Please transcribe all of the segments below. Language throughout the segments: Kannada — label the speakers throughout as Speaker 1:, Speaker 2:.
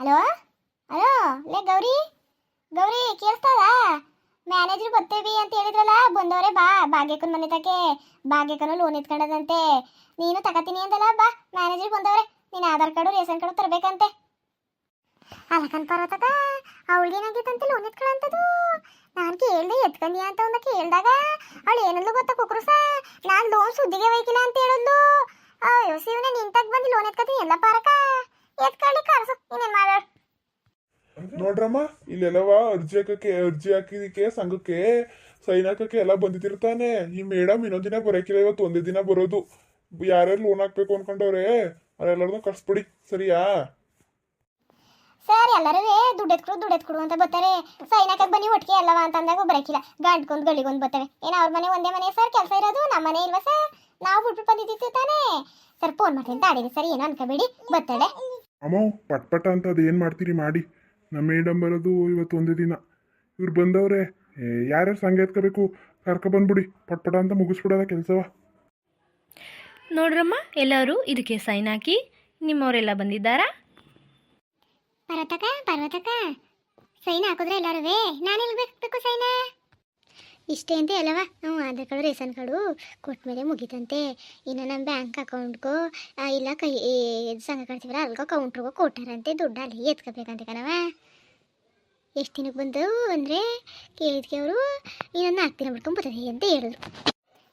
Speaker 1: ಹಲೋ? ಹಲೋ? ಲೇ, ಗೌರಿ? ಗೌರಿ ಕೇಳಿಸ್ತದ ಮ್ಯಾನೇಜರ್ ಬರ್ತೇವಿ ಅಂತ ಹೇಳಿದ್ರಲ್ಲ, ಬಂದವ್ರೆ ಬಾ, ಭಾಗ್ಯಕ್ಕನ ಮನೆ ತಕ್ಕೆ. ಭಾಗ್ಯಕ್ಕನು ಲೋನ್ ಎತ್ಕೊಂಡದಂತೆ. ನೀನು ತಗತೀನಿ ಅಂದಲ್ಲ, ಬಾ ಮ್ಯಾನೇಜರ್ ಬಂದವ್ರೆ. ನೀನು ಆಧಾರ್ ಕಾರ್ಡು, ರೇಷನ್ ಕಾರ್ಡು ತರಬೇಕಂತೆ. ಅಲ್ಲಕನ್ ಪರ್ವತಕ ಅವಳಿಗೇನಾಗಿತ್ತಂತೆ ಲೋನ್ ಎತ್ಕೊಳ್ಳಂತದು ನಾನು ಕೇಳ್ದೆ ಎತ್ಕೊಂಡಿ ಅಂತ ಒಂದು ಕೇಳಿದಾಗ, ಅವಳು ಏನಲ್ಲ ಗೊತ್ತಾ ಕುಕ್ರುಸ? ನಾನು ಲೋನ್ ಸುದ್ದಿಗೆ ಒಯ್ಕಿಲ್ಲ ಅಂತ ಹೇಳಿದ್ಲು. ಅಯ್ಯೋ, ಶಿವನೇ ನಿಂತಾಗ ಬಂದು ಲೋನ್ ಎತ್ಕೊತೀನಿ ಎಲ್ಲ ಪಾರಕ? ಎತ್ಕೊಳ್ಳಿ ಕರ್ಸು ಇನ್ನೇನ್ ಮಾಡೋಣ
Speaker 2: ನೋಡ್ರಮ್ಮ ಇಲ್ಲೆಲ್ಲವ ಅರ್ಜಿ ಹಾಕಕ್ಕೆ ಅರ್ಜಿ ಹಾಕಿದಕ್ಕೆ ಸಂಘಕ್ಕೆ ಸೈನ್ ಹಾಕಕ್ಕೆ ಎಲ್ಲ ಬಂದಿದ್ದಿರ್ತಾನೆ. ಈ ಮೇಡಮ್ ಇನ್ನೊಂದ್ ದಿನ ಬರೋಕಿಲ್ಲ ಇವತ್ತು ಒಂದೇ ದಿನ ಬರೋದು. ಯಾರ್ಯಾರು ಲೋನ್ ಹಾಕ್ಬೇಕು ಅನ್ಕೊಂಡವ್ರೆ ಅವರೆಲ್ಲರನ್ನೂ ಕರ್ಸ್ಬಿಡಿ ಸರಿಯಾ?
Speaker 1: ಸರ್ ಎಲ್ಲರೂ ದುಡ್ಡು ಎತ್ಕೊಡು ದುಡ್ಡು ಎತ್ಕೊಡು ಅಂತ ಬರ್ತಾರೆ. ಸೈನ್ ಹಾಕಕ್ ಬನ್ನಿ ಒಟ್ಟಿಗೆ ಅಲ್ಲವಾ ಅಂತ ಅಂದಾಗ ಬರಕಿಲ್ಲ. ಗಂಟ್ಕೊಂದು ಗಳಿಗೊಂದು ಬರ್ತವೆ. ಏನೋ ಅವ್ರ ಮನೆ ಒಂದೇ ಮನೆ ಸರ್ ಕೆಲಸ ಇರೋದು? ನಮ್ಮ ಮನೆ ಇಲ್ವಾ ಸರ್? ನಾವು ಬಿಟ್ಬಿಟ್ಟು ಬಂದಿದ್ದೀವಿ ತಾನೇ. ಸರ್ ಫೋನ್ ಮಾಡ್ತೀನಿ ತಾಡಿರಿ ಸರಿ ಏನೋ ಅನ್ಕೋಬೇಡಿ. ಬರ್ತಾಳೆ
Speaker 2: ಅಮ್ಮ ಪಟ್ ಪಟ ಅಂತ ಅದು ಏನು ಮಾಡ್ತೀರಿ ಮಾಡಿ. ನಮ್ಮ ಮೇಡಮ್ ಬರೋದು ಇವತ್ತು ಒಂದೇ ದಿನ. ಇವ್ರು ಬಂದವ್ರೆ ಯಾರ್ಯಾರು ಸಂಘ ಎತ್ಕೋಬೇಕು ಕರ್ಕೊ ಬಂದ್ಬಿಡಿ. ಪಟ್ ಪಟ ಅಂತ ಮುಗಿಸ್ಬಿಡೋದ ಕೆಲಸವ.
Speaker 3: ನೋಡ್ರಮ್ಮ ಎಲ್ಲರೂ ಇದಕ್ಕೆ ಸೈನ್ ಹಾಕಿ ನಿಮ್ಮವರೆಲ್ಲ ಬಂದಿದ್ದಾರಾ?
Speaker 1: ಪರ್ವತಕ ಪರ್ವತಕ ಸೈನ್ ಹಾಕಿದ್ರೆ ಎಲ್ಲರೂ ನಾನು ಎಲ್ಲಿ ಬೇಕು ಸೈನ? ಇಷ್ಟೇ ಅಂತ ಅಲ್ಲವ? ನಾವು ಆಧಾರ್ ಕಾರ್ಡು, ರೇಷನ್ ಕಾರ್ಡು ಕೊಟ್ಟ ಮೇಲೆ ಮುಗೀತಂತೆ. ಇನ್ನು ನಮ್ಮ ಬ್ಯಾಂಕ್ ಅಕೌಂಟ್ಗೋ ಇಲ್ಲ ಕೈ ಸಂಘ ಕಾಣ್ತೀವಲ್ಲ ಅಲ್ಗೋ ಕೌಂಟ್ರಿಗೋ ಕೊಟ್ಟಾರಂತೆ. ದುಡ್ಡು ಅಲ್ಲಿ ಎತ್ಕೋಬೇಕಂತೆ ಕಣವ ಎಷ್ಟು ದಿನಕ್ಕೆ ಬಂದು ಅಂದರೆ ಕೇಳಿದ್ಕೆ ಅವರು ಇನ್ನೊಂದು ನಾಲ್ಕು ದಿನ ಬಿಡ್ಕೊಂಡು ಬರ್ತದೆ ಅಂತ ಹೇಳಿದ್ರು.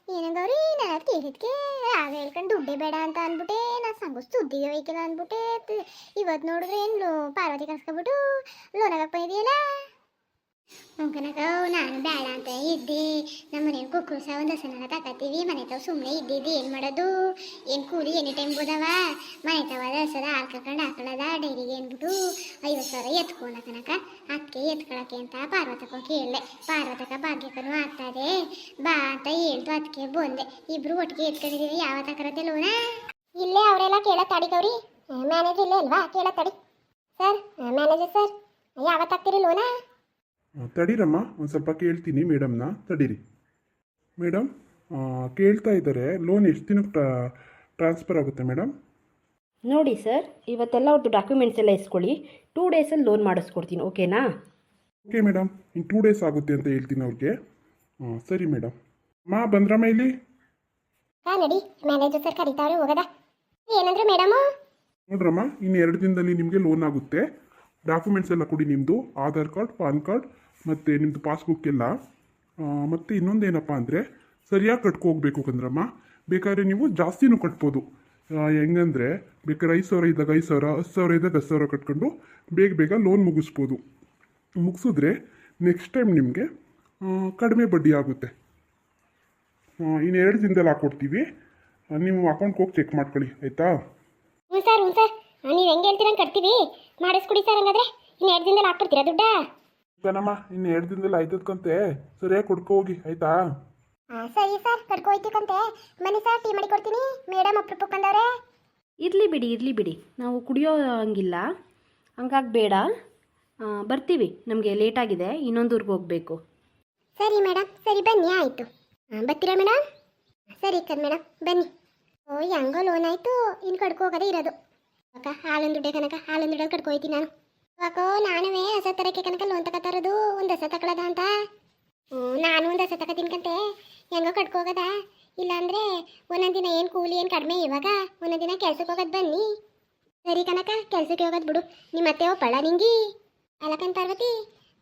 Speaker 1: ಏನಂದವ್ರಿ ನಾನು ಕೇಳಿದ್ಕೆ ಆಗ ಹೇಳ್ಕೊಂಡು ದುಡ್ಡೇ ಬೇಡ ಅಂತ ಅಂದ್ಬಿಟ್ಟೆ, ನಾನು ಸಂಘ ಸುದ್ದಿಗೆ ಒಯ್ಕಿಲ್ಲ ಅಂದ್ಬಿಟ್ಟೆ. ಇವತ್ತು ನೋಡಿದ್ರೆ ಏನು, ಪಾರ್ವತಿ ಕರ್ಸ್ಕೊಬಿಟ್ಟು ಲೋನ್ ಆಗಕ್ಕೆ ಬಂದಿದೆಯಲ್ಲ? ಕನಕ ನಾನು ಒಂದು ಹಸನ ತಕತ್ತೀವಿ. ಮನೆ ತಾವು ಸುಮ್ಮನೆ ಇದ್ದಿದ್ದು ಏನು ಮಾಡೋದು? ಏನು ಕೂಲಿ, ಎನಿ ಟೈಮ್ ಬೋದವ ಮನೆ ತಾವ ಹಸದ ಹಾಕಕೊಂಡು ಹಾಕೊಳ್ಳೋದ ಡೈರಿಗೆ ಅಂದ್ಬಿಟ್ಟು ಐವತ್ತು ಸಾವಿರ ಎತ್ಕೊಂಡ ಕನಕ ಅದಕ್ಕೆ ಎತ್ಕೊಳಕ್ಕೆ ಅಂತ ಪಾರ್ವತಕ್ಕ ಕೇಳಿದೆ. ಪಾರ್ವತಕ ಭಾಗ್ಯಕ್ಕನು ಆಗ್ತದೆ. ಬಾ ಅಂತ ಹೇಳ್ತು ಅದಕ್ಕೆ ಬಂದೆ. ಇಬ್ರು ಒಟ್ಟಿಗೆ ಎತ್ಕೊಂಡಿದ್ದೀವಿ. ಯಾವ ತಕರತ್ತೆ ಲೋನ ಇಲ್ಲೇ ಅವರೆಲ್ಲ ಕೇಳ ತಡಿಗವ್ರಿ ಮ್ಯಾನೇಜರ್ ಇಲ್ಲೇ ಅಲ್ವಾ? ಕೇಳ ತಡಿ. ಸರ್ ಮ್ಯಾನೇಜರ್ ಸರ್, ಯಾವತ್ತಾಗ್ತೀರಿ ಲೋನ?
Speaker 2: ತಡೀರಮ್ಮ. ಒಂದು ಸ್ವಲ್ಪ ಕೇಳ್ತೀನಿ ಮೇಡಮ್ನ. ತಡೀರಿ. ಮೇಡಮ್ ಕೇಳ್ತಾ ಇದ್ದಾರೆ ಲೋನ್ ಎಷ್ಟು ದಿನಕ್ಕೆ ಟ್ರಾನ್ಸ್ಫರ್ ಆಗುತ್ತೆ ಮೇಡಮ್?
Speaker 4: ನೋಡಿ ಸರ್ ಇವತ್ತೆಲ್ಲ ಅವ್ರದ್ದು ಡಾಕ್ಯುಮೆಂಟ್ಸ್ ಎಲ್ಲ ಇಸ್ಕೊಳ್ಳಿ ಟೂ ಡೇಸಲ್ಲಿ ಲೋನ್ ಮಾಡಿಸ್ಕೊಡ್ತೀನಿ ಓಕೆನಾ
Speaker 2: ಓಕೆ ಮೇಡಮ್ ಇನ್ನು ಟೂ ಡೇಸ್ ಆಗುತ್ತೆ ಅಂತ ಹೇಳ್ತೀನಿ ಅವ್ರಿಗೆ. ಹಾಂ ಸರಿ ಮೇಡಮ್. ಮಾ ಬಂದ್ರಮ್ಮ ಇಲ್ಲಿ
Speaker 1: ಹಾಂ ನಡಿ ಮ್ಯಾನೇಜರ್ ಸರ್ ಕರೀತಾವ್ರೆ ಹೋಗದ. ಏನಂದ್ರೆ ಮೇಡಮ್?
Speaker 2: ನೋಡ್ರಮ್ಮ ಇನ್ನು ಎರಡು ದಿನದಲ್ಲಿ ನಿಮಗೆ ಲೋನ್ ಆಗುತ್ತೆ. ಡಾಕ್ಯುಮೆಂಟ್ಸ್ ಎಲ್ಲ ಕೊಡಿ ನಿಮ್ಮದು ಆಧಾರ್ ಕಾರ್ಡ್ ಪಾನ್ ಕಾರ್ಡ್ ಮತ್ತು ನಿಮ್ಮದು ಪಾಸ್ಬುಕ್ ಎಲ್ಲ. ಮತ್ತು ಇನ್ನೊಂದು ಏನಪ್ಪ ಅಂದರೆ ಸರಿಯಾಗಿ ಕಟ್ಕೋಗ್ಬೇಕು ಕಂದ್ರಮ್ಮ ಬೇಕಾದ್ರೆ ನೀವು ಜಾಸ್ತಿನೂ ಕಟ್ಬೋದು. ಹೆಂಗಂದರೆ ಬೇಕಾದ್ರೆ ಐದು ಸಾವಿರ ಇದ್ದಾಗ ಐದು ಸಾವಿರ, ಹತ್ತು ಸಾವಿರ ಇದ್ದಾಗ ಹತ್ತು ಸಾವಿರ ಕಟ್ಕೊಂಡು ಬೇಗ ಬೇಗ ಲೋನ್ ಮುಗಿಸ್ಬೋದು. ಮುಗಿಸಿದ್ರೆ ನೆಕ್ಸ್ಟ್ ಟೈಮ್ ನಿಮಗೆ ಕಡಿಮೆ ಬಡ್ಡಿ ಆಗುತ್ತೆ. ಇನ್ನು ಎರಡು ದಿನದಲ್ಲಿ ಹಾಕ್ಕೊಡ್ತೀವಿ ನಿಮ್ಮ ಅಕೌಂಟ್ಗೆ ಹೋಗಿ ಚೆಕ್ ಮಾಡ್ಕೊಳ್ಳಿ, ಆಯಿತಾ?
Speaker 1: ಹ್ಞೂ ಸರ್ ಹ್ಞೂ ಸರ್. ನೀವು ಹೆಂಗೆ ಹೇಳ್ತೀರ ಕಟ್ತೀವಿ ಮಾಡಿಸ್ಕೊಡಿ ಸರ್ ಹಂಗಾದ್ರೆ. ಇನ್ನು ಎರಡು ದಿನದಲ್ಲಿ ಹಾಕ್ಬಿಡ್ತೀರಾ ದುಡ್ಡ?
Speaker 2: ಕಣಮ್ಮ ಇನ್ನು ಎರಡು ದಿನದಲ್ಲಿ ಆಯ್ತದ್ಕಂತೆ ಸರಿಯಾಗಿ ಕೊಡ್ಕೊ ಹೋಗಿ ಆಯ್ತಾ?
Speaker 1: ಹಾಂ ಸರಿ ಸರ್ ಕಟ್ಕೊ ಕಂತೆ. ಬನ್ನಿ ಸರ್ ಟೀ ಮಾಡಿ ಕೊಡ್ತೀನಿ. ಮೇಡಮ್ ಅಪ್ರೂಪ ಬಂದವ್ರೆ.
Speaker 4: ಇರಲಿ ಬಿಡಿ ಇರಲಿ ಬಿಡಿ. ನಾವು ಕುಡಿಯೋ ಹಂಗಿಲ್ಲ. ಹಂಗಾಗಿ ಬೇಡ. ಆ, ಬರ್ತೀವಿ. ನಮಗೆ ಲೇಟಾಗಿದೆ ಇನ್ನೊಂದು ಊರಿಗೆ ಹೋಗಬೇಕು.
Speaker 1: ಸರಿ ಮೇಡಮ್ ಸರಿ ಬನ್ನಿ ಆಯಿತು. ಹಾಂ ಬರ್ತೀರಾ ಮೇಡಮ್? ಸರಿ ಕಣ್ ಮೇಡಮ್ ಬನ್ನಿ. ಓ ಹೆಂಗೋ ಲೋನ್ ಆಯಿತು. ಇನ್ನು ಕಡ್ಕೊ ಹೋಗೋದೇ ಇರೋದು. ಅಕ್ಕ ಹಾಲೊಂದು ದುಡ್ಡೆ ಕನಕ ಹಾಲೊಂದು ದುಡ್ಡಲ್ಲಿ ಕಡ್ಕೊ ಹೋಯ್ತೀನಿ ನಾನು. ಅಕ್ಕೋ ನಾನುವೇ ಹೊಸ ತರಕ್ಕೆ ಕನಕ ಲೋನ್ ತಗೋತಾರದು, ಒಂದು ಹೊಸ ಅಂತ. ಹ್ಞೂ, ನಾನು ಒಂದು ಹೊಸ ತಗೋತೀನಿ ಹೆಂಗೋ ಕಟ್ಕೋಗದ. ಇಲ್ಲಾಂದ್ರೆ ಒಂದೊಂದು ದಿನ ಏನು ಕೂಲಿ ಏನು ಕಡಿಮೆ ಇವಾಗ, ಒಂದೊಂದು ದಿನ ಕೆಲ್ಸಕ್ಕೆ ಹೋಗೋದು ಬನ್ನಿ. ಸರಿ ಕನಕ, ಕೆಲ್ಸಕ್ಕೆ ಹೋಗೋದು ಬಿಡು. ನಿಮ್ಮ ಮತ್ತೆ ಒಪ್ಪಳ ನಿಂಗಿ? ಅಲ್ಲಕನ್ ಪಾರ್ವತಿ,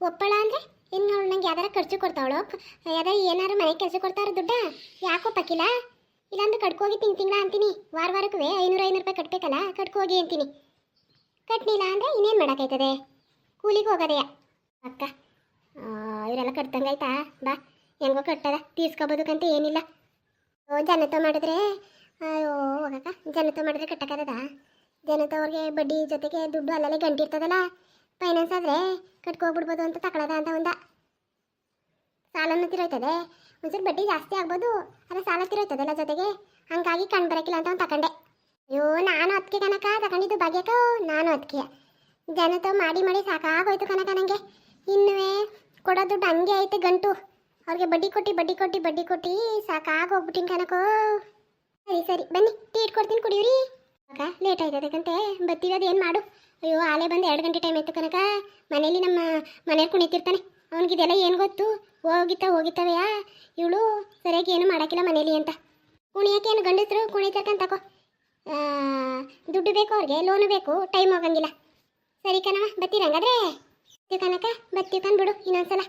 Speaker 1: ಒಪ್ಪಳ ಅಂದರೆ ಇನ್ನು ನೋಡು, ನಂಗೆ ಯಾವ್ದಾರ ಖರ್ಚು ಕೊಡ್ತಾವಳು? ಯಾವ್ದಾರ ಏನಾರು ಮನೆ ಕೆಲಸ ಕೊಡ್ತಾರ ದುಡ್ಡ? ಯಾಕೋ ಪಕ್ಕಿಲ್ಲ ಇಲ್ಲಾಂದ್ರೆ ಕಟ್ಕೋಗಿ ತಿಂಗ್ ತಿಂಗಳ ಅಂತೀನಿ. ವಾರ ವಾರಕ್ಕೂ ಐನೂರು ಐನೂರು ರೂಪಾಯಿ ಕಟ್ಬೇಕಲ್ಲ, ಕಟ್ಕೋಗಿ ಅಂತೀನಿ. ಕಟ್ನಿಲ್ಲ ಅಂದರೆ ಇನ್ನೇನು ಮಾಡೋಕ್ಕಾಯ್ತದೆ? ಕೂಲಿಗೆ ಹೋಗೋದೆಯ. ಅಕ್ಕ ಇವರೆಲ್ಲ ಕಟ್ತಂಗಾಯ್ತಾ ಬಾ, ಹೆಂಗೋ ಕಟ್ಟದ, ತೀರ್ಸ್ಕೊಬೋದಕ್ಕಂತ ಏನಿಲ್ಲ. ಓ ಜನತ ಮಾಡಿದ್ರೆ, ಅಯ್ಯೋ, ಹೋಗಕ್ಕ, ಜನತ ಮಾಡಿದ್ರೆ ಕಟ್ಟಕ್ಕದ ಜನತ ಅವ್ರಿಗೆ ಬಡ್ಡಿ ಜೊತೆಗೆ ದುಡ್ಡು ಅಲ್ಲಲ್ಲೇ ಗಂಟಿರ್ತದಲ್ಲ? ಫೈನಾನ್ಸ್ ಆದರೆ ಕಟ್ಕೋಗ್ಬಿಡ್ಬೋದು ಅಂತ ತಗೊಳ್ಳೋದ ಅಂತ ಒಂದ. ಸಾಲನೂ ತಿರೋಯ್ತದೆ ಒಂಚೂರು ಬಡ್ಡಿ ಜಾಸ್ತಿ ಆಗ್ಬೋದು, ಅಲ್ಲ ಸಾಲ ತಿರೋಯ್ತದಲ್ಲ ಜೊತೆಗೆ? ಹಂಗಾಗಿ ಕಣ್ ಬರೋಕ್ಕಿಲ್ಲ ಅಂತ ಒಂದು ತಗೊಂಡೆ ಅಯ್ಯೋ ನಾನು ಅದಕ್ಕೆ ಕನಕ ತಗೊಂಡಿದ್ದು ಭಾಗ್ಯಕ್ಕ ನಾನು ಅದಕ್ಕೆ ಜನತೋ ಮಾಡಿ ಮಾಡಿ ಸಾಕಾಗೋಯ್ತು ಕನಕ ನನಗೆ ಇನ್ನುವೇ ಕೊಡೋ ದುಡ್ಡು ಹಂಗೆ ಐತೆ ಗಂಟು. ಅವ್ರಿಗೆ ಬಡ್ಡಿ ಕೊಟ್ಟು ಬಡ್ಡಿ ಕೊಟ್ಟು ಬಡ್ಡಿ ಕೊಟ್ಟು ಸಾಕಾಗೋಗ್ಬಿಟ್ಟಿನಿ ಕನಕೋ. ಸರಿ ಸರಿ ಬನ್ನಿ ಟೀ ಇಟ್ಕೊಡ್ತೀನಿ ಕುಡಿಯುರಿ. ಅಕ್ಕ ಲೇಟ್ ಆಯ್ತದಕ್ಕಂತೆ ಬತ್ತಿರೋದು ಏನು ಮಾಡು. ಅಯ್ಯೋ ಆಲೆ ಬಂದು ಎರಡು ಗಂಟೆ ಟೈಮ್ ಆಯ್ತು ಕನಕ. ಮನೇಲಿ ನಮ್ಮ ಮನೇಲಿ ಕುಣಿತಿರ್ತಾನೆ. ಅವನಿಗಿದೆಲ್ಲ ಏನು ಗೊತ್ತು? ಹೋಗಿತ್ತ ಹೋಗಿತ್ತವೆಯಾ? ಇವಳು ಸರಿಯಾಗಿ ಏನು ಮಾಡೋಕ್ಕಿಲ್ಲ ಮನೇಲಿ ಅಂತ. ಕುಣಿಯೋಕೆ ಏನು ಗಂಡಸರು ಕುಣಿತಕ್ಕಂತ ತಕೋ ಆ, ದುಡ್ಡು ಬೇಕು ಅವ್ರಿಗೆ ಲೋನು ಬೇಕು ಟೈಮ್ ಹೋಗಂಗಿಲ್ಲ. ಸರಿ ಕಣವ ಬತ್ತೀರ ಹಂಗಾದ್ರೆ? ಕನಕ ಬತ್ತೀವಿ ಬಿಡು ಇನ್ನೊಂದ್ಸಲ.